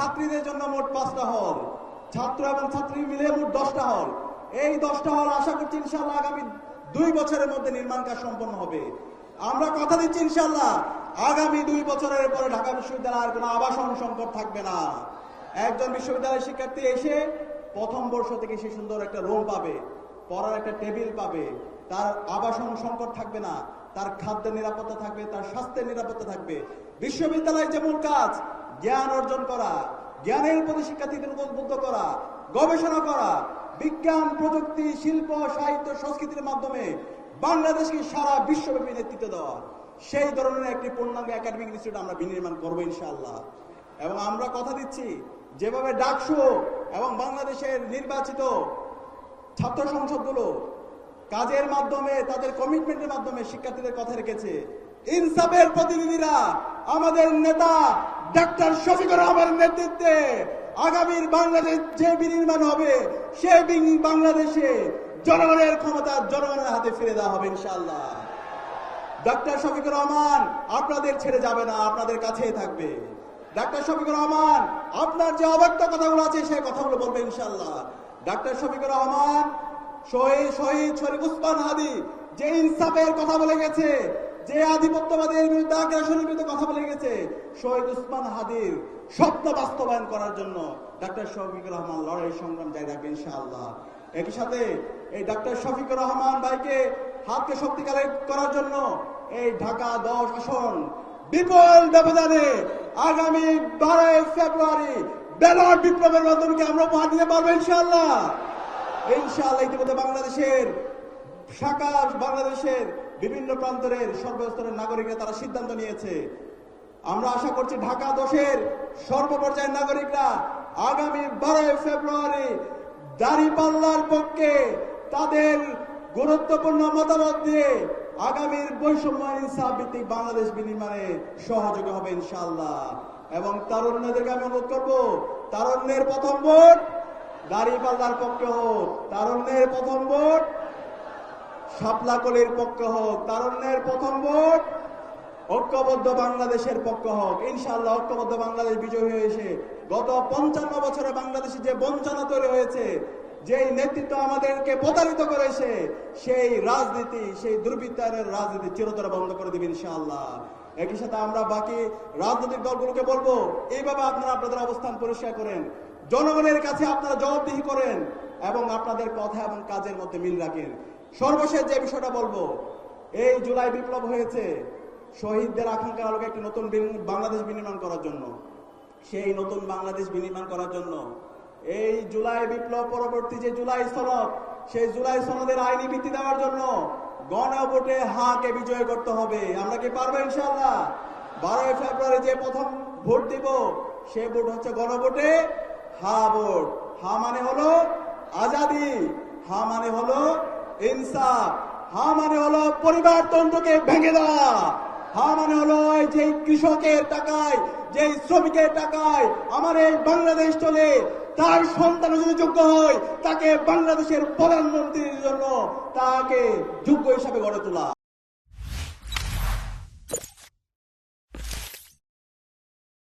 ছাত্রীদের জন্য মোট পাঁচটা হল। ছাত্র এবং ছাত্রী মিলে মোট দশটা হল। এই দশটা হল আশা করছি ইনশাল্লাহ আগামী দুই বছরের মধ্যে নির্মাণ কাজ সম্পন্ন হবে। আমরা কথা দিচ্ছি ইনশাল্লাহ আগামী দুই বছরের পরে ঢাকা বিশ্ববিদ্যালয় আর কোনো আবাসন সংকট থাকবে না। একজন বিশ্ববিদ্যালয়ের শিক্ষার্থী এসে প্রথম বর্ষ থেকে সে সুন্দর একটা রুম পাবে, পড়ার একটা টেবিল পাবে। তার আবাসন সংকট থাকবে না, তার খাদ্যের নিরাপত্তা থাকবে, তার স্বাস্থ্যের নিরাপত্তা থাকবে। বিশ্ববিদ্যালয়ের যে মূল কাজ জ্ঞান অর্জন করা, জ্ঞানের প্রতি শিক্ষার্থীদের উদ্বুদ্ধ করা, গবেষণা করা, বিজ্ঞান, প্রযুক্তি, শিল্প, সাহিত্য, সংস্কৃতির মাধ্যমে বাংলাদেশকে সারা বিশ্বব্যাপী নেতৃত্ব দেওয়া। সেই ধরনের একটি পূর্ণাঙ্গ একাডেমিক ইনস্টিটিউট আমরা বিনির্মাণ করব ইনশাআল্লাহ। এবং আমরা কথা দিচ্ছি, যেভাবে ডাকসু এবং বাংলাদেশের নির্বাচিত ছাত্র সংসদগুলো কাজের মাধ্যমে, তাদের কমিটমেন্টের মাধ্যমে শিক্ষার্থীদের কথা রেখেছে। ইনসাফের প্রতিনিধিরা আমাদের নেতা ডাক্তার শফিকুর রহমানের নেতৃত্বে আগামীর বাংলাদেশ যে বিনির্মাণ হবে সেই বাংলাদেশে জনগণের ক্ষমতা জনগণের হাতে ফিরে দেওয়া হবে ইনশাআল্লাহ। ডাক্তার শফিকুর রহমান, আপনাদের ছেড়ে যাবে না, আপনাদের কাছেই থাকবে। ডাক্তার শফিকুর রহমান, আপনার যে অব্যক্ত কথাগুলো আছে সেই কথাগুলো বলবে ইনশাল্লাহ ডাক্তার শফিকুর রহমান, শহীদ শহীদ শরীফ উসমান হাদি, যে ইনসাফের কথা বলে গেছে যে আধিপত্যবাদের বিরুদ্ধে আগ্রাসনের বিরুদ্ধে কথা বলে গেছে, শহীদ উসমান হাদির স্বপ্ন বাস্তবায়ন করার জন্য ডাক্তার শফিকুর রহমান লড়াই সংগ্রাম জারি রাখবে ইনশাআল্লাহ। একই সাথে এই ডাক্তার শফিকুর রহমান ভাইকে হাতকে শক্তিশালী করার জন্য এই ঢাকা দশ আসন বিপুল ব্যবধানে আগামী বারোই ফেব্রুয়ারি ব্যালট বিপ্লবের মাধ্যমে আমরা উপহার দিতে পারব ইনশাআল্লাহ। ইনশাআল্লাহ ইতিমধ্যে বাংলাদেশের শাখা বাংলাদেশের বিভিন্ন প্রান্তরের সর্বস্তরের নাগরিকরা তারা সিদ্ধান্ত নিয়েছে। আমরা আশা করছি ঢাকা দশের সর্বপর্যায়ের নাগরিকরা আগামী বারোই ফেব্রুয়ারি দাঁড়িপাল্লার পক্ষে তাদের গুরুত্বপূর্ণ মতামত দিয়ে আগামীর বৈষম্য ইনসাফ ভিত্তিক বাংলাদেশ বিনির্মাণে সহযোগী হবে ইনশাআল্লাহ। এবং তারুণ্যদেরকে আমি অনুরোধ করব, তারুণ্যের প্রথম ভোট দাঁড়িপাল্লার পক্ষে হোক, তারুণ্যের প্রথম ভোট শাপলাকলির পক্ষে হোক, তারুণ্যের প্রথম ভোট, ঐক্যবদ্ধ বাংলাদেশের পক্ষ হোক। ইনশাআল্লাহ ঐক্যবদ্ধ বাংলাদেশ বিজয়ী হয়েছে গত পঞ্চান্ন বছরে বাংলাদেশে যে বঞ্চনা তৈরি হয়েছে, যেই নেতৃত্ব আমাদেরকে প্রতারিত করেছে, সেই রাজনীতি, সেই দুর্বৃত্তায়নের রাজনীতি চিরতরে বন্ধ করে দিবে ইনশাআল্লাহ। একই সাথে আমরা বাকি রাজনৈতিক দলগুলোকে বলব, এইভাবে আপনারা আপনাদের অবস্থান পরিষ্কার করেন। জনগণের কাছে আপনারা জবাবদিহি করেন এবং আপনাদের কথা এবং কাজের মধ্যে মিল রাখেন। সর্বশেষ যে বিষয়টা বলব, এই জুলাই বিপ্লব হয়েছে শহীদদের আকাঙ্ক্ষার আলোকে একটি নতুন বাংলাদেশ বিনির্মাণ করার জন্য। সেই নতুন বাংলাদেশ বিনির্মাণ করার জন্য। এই জুলাই বিপ্লব পরবর্তী যে জুলাই সনদ, সেই জুলাই সনদের আইনি ভিত্তি দেওয়ার জন্য গণভোটে হাকে বিজয় করতে হবে। আমরা কি পারব ইনশাল্লাহ বারোই ফেব্রুয়ারি যে প্রথম ভোট দিব, সে ভোট হচ্ছে গণভোটে হা ভোট। হা মানে হলো আজাদি। হা মানে হলো ইনসাফ। হা মানে হলো পরিবারতন্ত্রকে ভেঙে দেওয়া। হা মানে হলো যে কৃষকের টাকায়, যে শ্রমিকের টাকায় আমার এই বাংলাদেশ চলে, তার সন্তান যদি যোগ্য হয়, তাকে বাংলাদেশের প্রধানমন্ত্রীর জন্য তাকে যোগ্য হিসাবে গড়ে তোলা।